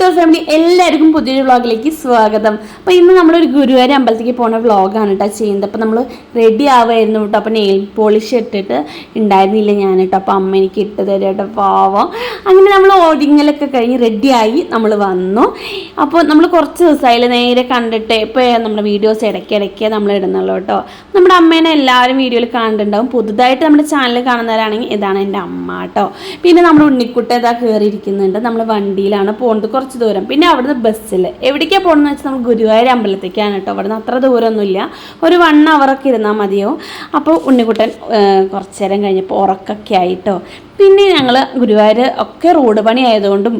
To family എല്ലാവർക്കും പുതിയൊരു വ്ളോഗിലേക്ക് സ്വാഗതം. അപ്പോൾ ഇന്ന് നമ്മളൊരു ഗുരുവായൂർ അമ്പലത്തിലേക്ക് പോകുന്ന വ്ളോഗാണ് കേട്ടോ ചെയ്യുന്നത്. അപ്പോൾ നമ്മൾ റെഡി ആവുമായിരുന്നു കേട്ടോ അപ്പോൾ നെയിൽ പോളിഷ് ഇട്ടിട്ട് ഉണ്ടായിരുന്നില്ല ഞാൻ കേട്ടോ അപ്പോൾ അമ്മ എനിക്ക് ഇട്ട് തരാം കേട്ടോ പാവം. അങ്ങനെ നമ്മൾ ഓടിങ്ങലൊക്കെ കഴിഞ്ഞ് റെഡിയായി നമ്മൾ വന്നു. അപ്പോൾ നമ്മൾ കുറച്ച് ദിവസമായില്ല നേരെ കണ്ടിട്ട് ഇപ്പോൾ നമ്മുടെ വീഡിയോസ് ഇടയ്ക്കിടയ്ക്ക് നമ്മൾ ഇടുന്നുള്ളൂ കേട്ടോ നമ്മുടെ അമ്മേനെ എല്ലാവരും വീഡിയോയിൽ കാണുന്നുണ്ടാവും. പുതുതായിട്ട് നമ്മുടെ ചാനൽ കാണുന്നവരാണെങ്കിൽ ഇതാണ് എന്റെ അമ്മ കേട്ടോ പിന്നെ നമ്മുടെ ഉണ്ണിക്കുട്ട ഇതാ കയറിയിരിക്കുന്നുണ്ട് നമ്മൾ വണ്ടിയിലാണ് പോകുന്നത് കുറച്ച് ദൂരം. പിന്നെ അവിടുന്ന് ബസ്സിൽ എവിടേക്കാണ് പോകണമെന്ന് വെച്ചാൽ നമുക്ക് ഗുരുവായൂർ അമ്പലത്തേക്കാണ് കേട്ടോ. അവിടുന്ന് അത്ര ദൂരമൊന്നുമില്ല ഒരു വൺ അവറൊക്കെ ഇരുന്നാൽ മതിയോ അപ്പോൾ ഉണ്ണിക്കുട്ടൻ കുറച്ച് നേരം കഴിഞ്ഞപ്പോൾ ഉറക്കൊക്കെ ആയിട്ടോ പിന്നെ ഞങ്ങൾ ഗുരുവായൂർ ഒക്കെ റോഡ് പണി ആയതുകൊണ്ടും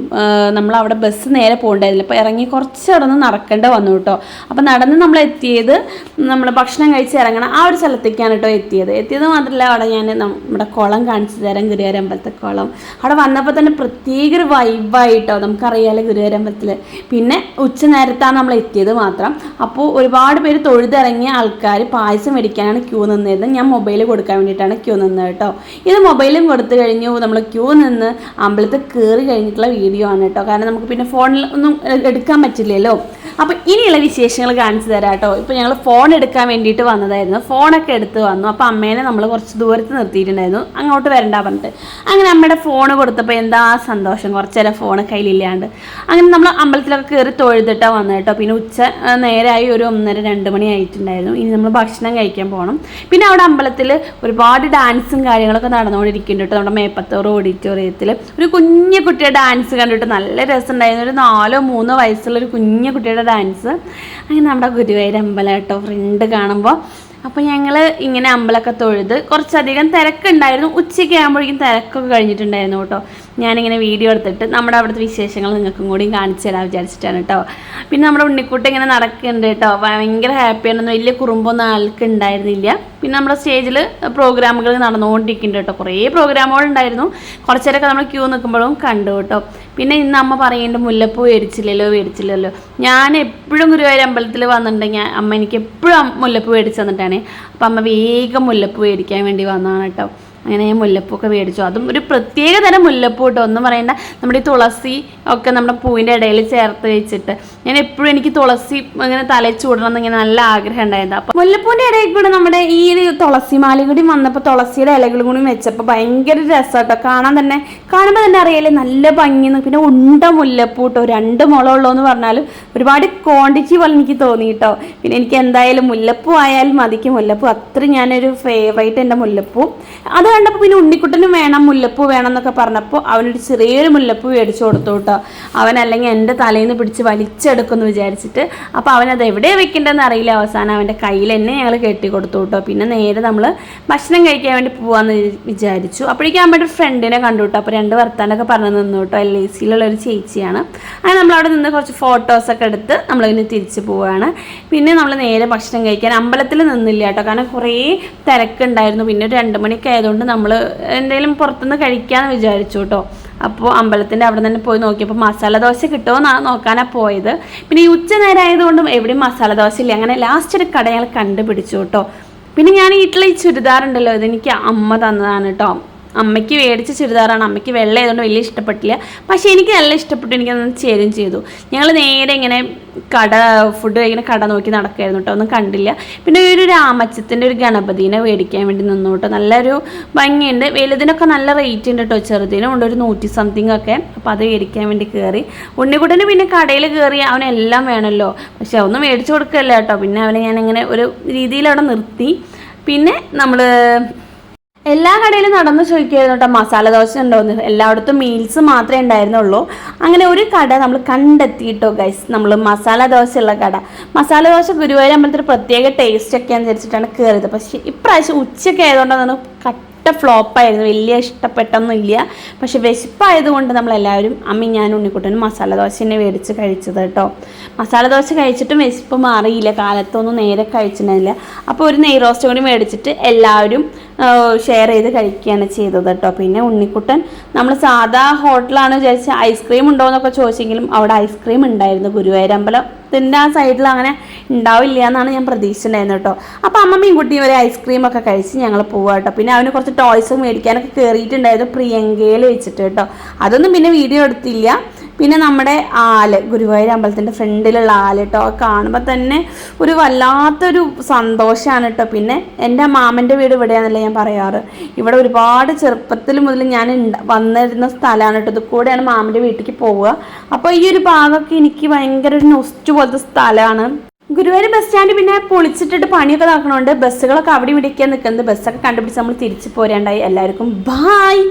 നമ്മൾ അവിടെ ബസ് നേരെ പോകണ്ടായിരുന്നില്ല. അപ്പോൾ ഇറങ്ങി കുറച്ച് നടന്ന് നടക്കേണ്ട വന്നു കേട്ടോ. അപ്പോൾ നടന്ന് നമ്മൾ എത്തിയത് നമ്മൾ ഭക്ഷണം കഴിച്ച് ഇറങ്ങണം ആ ഒരു സ്ഥലത്തേക്കാണ് കേട്ടോ എത്തിയത്. എത്തിയത് മാത്രമല്ല അവിടെ ഞാൻ നമ്മുടെ കുളം കാണിച്ചു തരാം ഗുരുവായൂർ അമ്പലത്തെ കുളം. അവിടെ വന്നപ്പോൾ തന്നെ പ്രത്യേക ഒരു വൈബായിട്ടോ നമുക്കറിയാലോ ഗുരുവായൂർ അമ്പലത്തിൽ പിന്നെ ഉച്ച നേരത്താണ് നമ്മൾ എത്തിയത് മാത്രം. അപ്പോൾ ഒരുപാട് പേര് തൊഴുതിറങ്ങിയ ആൾക്കാർ പായസം മേടിക്കാനാണ് ക്യൂ നിന്നിരുന്നത് ഞാൻ മൊബൈൽ കൊടുക്കാൻ വേണ്ടിയിട്ടാണ് ക്യൂ നിന്നത് കേട്ടോ. ഇത് മൊബൈലും കൊടുത്തു കഴിഞ്ഞു. നമ്മൾ ക്യൂ നിന്ന് അമ്പലത്തിൽ കയറി കഴിഞ്ഞിട്ടുള്ള വീഡിയോ ആണ് കേട്ടോ. കാരണം നമുക്ക് പിന്നെ ഫോണിൽ ഒന്നും എടുക്കാൻ പറ്റില്ലല്ലോ. അപ്പോൾ ഇനിയുള്ള വിശേഷങ്ങൾ കാണിച്ചു തരാം കേട്ടോ. ഇപ്പോൾ ഞങ്ങൾ ഫോൺ എടുക്കാൻ വേണ്ടിയിട്ട് വന്നതായിരുന്നു. ഫോണൊക്കെ എടുത്ത് വന്നു. അപ്പോൾ അമ്മേനെ നമ്മൾ കുറച്ച് ദൂരത്ത് നിർത്തിയിട്ടുണ്ടായിരുന്നു. അങ്ങോട്ട് വരണ്ട പറഞ്ഞിട്ട്. അങ്ങനെ അമ്മയുടെ ഫോൺ കൊടുത്തപ്പോൾ എന്താ സന്തോഷം? കുറച്ച് നേരം ഫോൺ കയ്യിലില്ലാണ്ട്. അങ്ങനെ നമ്മൾ അമ്പലത്തിലൊക്കെ കയറി തൊഴുതിട്ടാണ് വന്നത് കേട്ടോ. പിന്നെ ഉച്ച നേരമായി ഒരു ഒന്നര രണ്ട് മണി ആയിട്ടുണ്ടായിരുന്നു. ഇനി നമ്മൾ ഭക്ഷണം കഴിക്കാൻ പോകണം പിന്നെ അവിടെ അമ്പലത്തിൽ ഒരുപാട് ഡാൻസും കാര്യങ്ങളൊക്കെ നടന്നുകൊണ്ടിരിക്കുന്നുണ്ട് കേട്ടോ. നമ്മുടെ മേപ്പത്തോറ് ഓഡിറ്റോറിയത്തിൽ ഒരു കുഞ്ഞു കുട്ടിയുടെ ഡാൻസ് കണ്ടിട്ട് നല്ല രസമുണ്ടായിരുന്നു. ഒരു നാലോ മൂന്നോ വയസ്സുള്ള ഒരു കുഞ്ഞു കുട്ടിയുടെ ഡാൻസ് അങ്ങനെ നമ്മുടെ ഗുരുവായൂർ അമ്പലം കേട്ടോ ഫ്രണ്ട് കാണുമ്പോൾ അപ്പോൾ ഞങ്ങൾ ഇങ്ങനെ അമ്പലമൊക്കെ തൊഴുത് കുറച്ചധികം തിരക്കുണ്ടായിരുന്നു. ഉച്ചയ്ക്ക് ആകുമ്പോഴേക്കും തിരക്കൊക്കെ കഴിഞ്ഞിട്ടുണ്ടായിരുന്നു കേട്ടോ. ഞാനിങ്ങനെ വീഡിയോ എടുത്തിട്ട് നമ്മുടെ അവിടുത്തെ വിശേഷങ്ങൾ നിങ്ങൾക്കും കൂടി കാണിച്ചു തരാൻ വിചാരിച്ചിട്ടാണ് കേട്ടോ. പിന്നെ നമ്മുടെ ഉണ്ണിക്കുട്ടി ഇങ്ങനെ നടക്കുന്നുണ്ട് കേട്ടോ. ഭയങ്കര ഹാപ്പിയാണെന്ന് വലിയ കുറുമ്പൊന്നും ആൾക്ക് ഉണ്ടായിരുന്നില്ല. പിന്നെ നമ്മുടെ സ്റ്റേജിൽ പ്രോഗ്രാമുകൾ നടന്നുകൊണ്ടിരിക്കുന്നുണ്ട് കേട്ടോ. കുറേ പ്രോഗ്രാമുകൾ ഉണ്ടായിരുന്നു കുറച്ചേരൊക്കെ നമ്മൾ ക്യൂ നിൽക്കുമ്പോഴും കണ്ടു കേട്ടോ. പിന്നെ ഇന്ന് അമ്മ പറയുന്നുണ്ട് മുല്ലപ്പൂ മേടിച്ചില്ലല്ലോ മേടിച്ചില്ലല്ലോ. ഞാൻ എപ്പോഴും ഗുരുവായൂർ അമ്പലത്തിൽ വന്നിട്ടുണ്ടെങ്കിൽ അമ്മ എനിക്ക് എപ്പോഴും മുല്ലപ്പൂ മേടിച്ച് തന്നിട്ടാണ്. അപ്പം അമ്മ വേഗം മുല്ലപ്പൂ മേടിക്കാൻ വേണ്ടി വന്നതാണ് കേട്ടോ. അങ്ങനെ ഞാൻ മുല്ലപ്പൂക്കെ മേടിച്ചു. അതും ഒരു പ്രത്യേക തരം മുല്ലപ്പൂ കേട്ടോ ഒന്നും പറയണ്ട. നമ്മുടെ ഈ തുളസി ഒക്കെ നമ്മുടെ പൂവിന്റെ ഇടയിൽ ചേർത്ത് വെച്ചിട്ട്. ഞാൻ എപ്പോഴും എനിക്ക് തുളസി ഇങ്ങനെ തലയിൽ ചൂടണം എന്നിങ്ങനെ നല്ല ആഗ്രഹം ഉണ്ടായത് അപ്പം മുല്ലപ്പൂവിന്റെ ഇടയിൽ കൂടെ നമ്മുടെ ഈ ഒരു തുളസി മാല കൂടി വന്നപ്പോൾ തുളസിയുടെ ഇലകളും കൂടി വെച്ചപ്പോൾ ഭയങ്കര രസം കേട്ടോ കാണാൻ തന്നെ കാണുമ്പോൾ തന്നെ അറിയാലേ നല്ല ഭംഗിന്ന് പിന്നെ ഉണ്ട മുല്ലപ്പൂ കേട്ടോ രണ്ട് മുളം ഉള്ളൂ എന്ന് പറഞ്ഞാലും ഒരുപാട് ക്വാണ്ടിറ്റി പോലെ എനിക്ക് തോന്നി കേട്ടോ പിന്നെ എനിക്ക് എന്തായാലും മുല്ലപ്പൂ ആയാലും മതിക്ക്. മുല്ലപ്പൂ അത്ര ഞാനൊരു ഫേവറേറ്റ് എന്റെ മുല്ലപ്പൂ. അത് കണ്ടപ്പോൾ പിന്നെ ഉണ്ണിക്കുട്ടനും വേണം മുല്ലപ്പൂ വേണം എന്നൊക്കെ പറഞ്ഞപ്പോൾ അവനൊരു ചെറിയൊരു മുല്ലപ്പൂ മേടിച്ചു കൊടുത്തു കേട്ടോ അവൻ എന്റെ തലയിൽ നിന്ന് പിടിച്ച് വലിച്ചെടുക്കുമെന്ന് വിചാരിച്ചിട്ട് അപ്പോൾ അവനത് എവിടെ വെക്കേണ്ടതെന്ന് അറിയില്ല. അവസാനം അവന്റെ കയ്യിൽ തന്നെ ഞങ്ങൾ കെട്ടി കൊടുത്തു കേട്ടോ പിന്നെ നേരെ നമ്മൾ ഭക്ഷണം കഴിക്കാൻ വേണ്ടി പോകാമെന്ന് വിചാരിച്ചു. അപ്പോഴേക്കും അമ്മയുടെ ഫ്രണ്ടിനെ കണ്ടു കേട്ടോ അപ്പോൾ രണ്ട് വർത്താനൊക്കെ പറഞ്ഞു നിന്നു കേട്ടോ എൽ ഐ സിയിലുള്ള ഒരു ചേച്ചിയാണ്. അങ്ങനെ നമ്മൾ അവിടെ നിന്ന് കുറച്ച് ഫോട്ടോസൊക്കെ എടുത്ത് നമ്മളിങ്ങനെ തിരിച്ചു പോവുകയാണ് പിന്നെ നമ്മൾ നേരെ ഭക്ഷണം കഴിക്കാൻ അമ്പലത്തിൽ നിന്നില്ല കേട്ടോ കാരണം കുറേ തിരക്കുണ്ടായിരുന്നു. പിന്നെ ഒരു രണ്ട് മണിയൊക്കെ ആയതുകൊണ്ട് നമ്മൾ എന്തെങ്കിലും പുറത്തുനിന്ന് കഴിക്കാമെന്ന് വിചാരിച്ചു കേട്ടോ അപ്പോൾ അമ്പലത്തിന്റെ അവിടെ തന്നെ പോയി നോക്കിയപ്പോൾ മസാല ദോശ കിട്ടുമെന്നാണ് നോക്കാനാണ് പോയത്. പിന്നെ ഈ ഉച്ച നേരം ആയതുകൊണ്ടും എവിടെയും മസാല ദോശ ഇല്ല. അങ്ങനെ ലാസ്റ്റ് ഒരു കട ഞങ്ങൾ കണ്ടുപിടിച്ചു കേട്ടോ പിന്നെ ഞാൻ വീട്ടിൽ ഈ ചുരിദാറുണ്ടല്ലോ ഇതെനിക്ക് അമ്മ തന്നതാണ് കേട്ടോ അമ്മയ്ക്ക് മേടിച്ച ചുരിദാറാണ്. അമ്മയ്ക്ക് വെള്ള ആയതുകൊണ്ട് വലിയ ഇഷ്ടപ്പെട്ടില്ല. പക്ഷേ എനിക്ക് നല്ല ഇഷ്ടപ്പെട്ടു. എനിക്കത് ചേരും ചെയ്തു. ഞങ്ങൾ നേരെ ഇങ്ങനെ കട ഫുഡ് ഇങ്ങനെ കട നോക്കി നടക്കുകയായിരുന്നു കേട്ടോ. ഒന്നും കണ്ടില്ല. പിന്നെ ഒരു രാമച്ചത്തിന്റെ ഒരു ഗണപതിനെ മേടിക്കാൻ വേണ്ടി നിന്നു കേട്ടോ. നല്ലൊരു ഭംഗിയുണ്ട്. വലുതിനൊക്കെ നല്ല റേറ്റ് ഉണ്ട് കേട്ടോ. ചെറുതിനും ഉണ്ട് ഒരു നൂറ്റി സംതിങ് ഒക്കെ. അപ്പോൾ അത് മേടിക്കാൻ വേണ്ടി കയറി ഉണ്ണിക്കുട്ടന് പിന്നെ കടയിൽ കയറി അവനെല്ലാം വേണമല്ലോ. പക്ഷെ അവന്ന് മേടിച്ചു കൊടുക്കല്ല കേട്ടോ. പിന്നെ അവനെ ഞാനിങ്ങനെ ഒരു രീതിയിൽ അവിടെ നിർത്തി. പിന്നെ നമ്മൾ എല്ലാ കടയിലും നടന്ന് ചോദിക്കുമായിരുന്നു കേട്ടോ മസാല ദോശ ഉണ്ടോയെന്ന് എല്ലായിടത്തും മീൽസ് മാത്രമേ ഉണ്ടായിരുന്നുള്ളൂ. അങ്ങനെ ഒരു കട നമ്മൾ കണ്ടെത്തിയിട്ടോ ഗൈസ് നമ്മൾ മസാല ദോശ ഉള്ള കട. മസാല ദോശ ഗുരുവായൂർ അമ്പലത്തിൽ പ്രത്യേക ടേസ്റ്റ് ഒക്കെ അനുസരിച്ചിട്ടാണ് കയറിയത് പക്ഷേ ഇപ്രാവശ്യം ഉച്ചയ്ക്ക് ആയതുകൊണ്ടാണ് കട്ട ഫ്ലോപ്പായിരുന്നു വലിയ ഇഷ്ടപ്പെട്ടൊന്നുമില്ല പക്ഷെ വിശപ്പായതുകൊണ്ട് നമ്മളെല്ലാവരും അമ്മ ഞാൻ ഉണ്ണിക്കുട്ടനും മസാല ദോശ തന്നെ മേടിച്ച് കഴിച്ചത് കേട്ടോ. മസാല ദോശ കഴിച്ചിട്ടും വിശപ്പ് മാറിയില്ല. കാലത്തൊന്നും നേരെ കഴിച്ചിട്ടുണ്ടായില്ല അപ്പോൾ ഒരു നെയ് റോസ്റ്റ് കൂടി മേടിച്ചിട്ട് എല്ലാവരും ഷെയർ ചെയ്ത് കഴിക്കുകയാണ് ചെയ്തത് കേട്ടോ. പിന്നെ ഉണ്ണിക്കുട്ടൻ നമ്മൾ സാധാ ഹോട്ടലാണ് വിചാരിച്ച് ഐസ്ക്രീം ഉണ്ടോ എന്നൊക്കെ ചോദിച്ചെങ്കിലും അവിടെ ഐസ്ക്രീം ഉണ്ടായിരുന്നു ഗുരുവായൂരമ്പലം. ത്തിന്റെ ആ സൈഡിൽ അങ്ങനെ ഉണ്ടാവില്ല എന്നാണ് ഞാൻ പ്രതീക്ഷിച്ചിട്ടുണ്ടായിരുന്നത് കേട്ടോ. അപ്പോൾ അമ്മമ്മയും കുട്ടിയും ഒരു ഐസ്ക്രീം ഒക്കെ കഴിച്ച് ഞങ്ങൾ പോവുക കേട്ടോ. പിന്നെ അവന് കുറച്ച് ടോയ്സ് മേടിക്കാനൊക്കെ കയറിയിട്ടുണ്ടായിരുന്നു പ്രിയങ്കയിൽ വെച്ചിട്ട് കേട്ടോ. അതൊന്നും പിന്നെ വീഡിയോ എടുത്തില്ല. പിന്നെ നമ്മുടെ ആൽ ഗുരുവായൂർ അമ്പലത്തിന്റെ ഫ്രണ്ടിലുള്ള ആൽ കേട്ടോ കാണുമ്പോൾ തന്നെ ഒരു വല്ലാത്തൊരു സന്തോഷമാണ് കേട്ടോ പിന്നെ എന്റെ മാമന്റെ വീട് ഇവിടെയാണെന്നല്ലേ ഞാൻ പറയാറ്. ഇവിടെ ഒരുപാട് ചെറുപ്പത്തിൽ മുതൽ ഞാൻ വന്നിരുന്ന സ്ഥലമാണ് കേട്ടോ ഇത് കൂടെയാണ് മാമന്റെ വീട്ടിലേക്ക് പോവുക. അപ്പോൾ ഈ ഒരു ഭാഗമൊക്കെ എനിക്ക് ഭയങ്കര ഒരു നൊസ്റ്റ് പോലത്തെ സ്ഥലമാണ്. ഗുരുവായൂർ ബസ് സ്റ്റാൻഡ് പിന്നെ പൊളിച്ചിട്ടിട്ട് പണിയൊക്കെ നടക്കണോണ്ട്. ബസ്സുകളൊക്കെ അവിടെ ഇവിടെയൊക്കെയാണ് നിൽക്കുന്നത്. ബസ്സൊക്കെ കണ്ടുപിടിച്ച് നമ്മൾ തിരിച്ചു പോരാണ്ടായി. എല്ലാവർക്കും ബായ്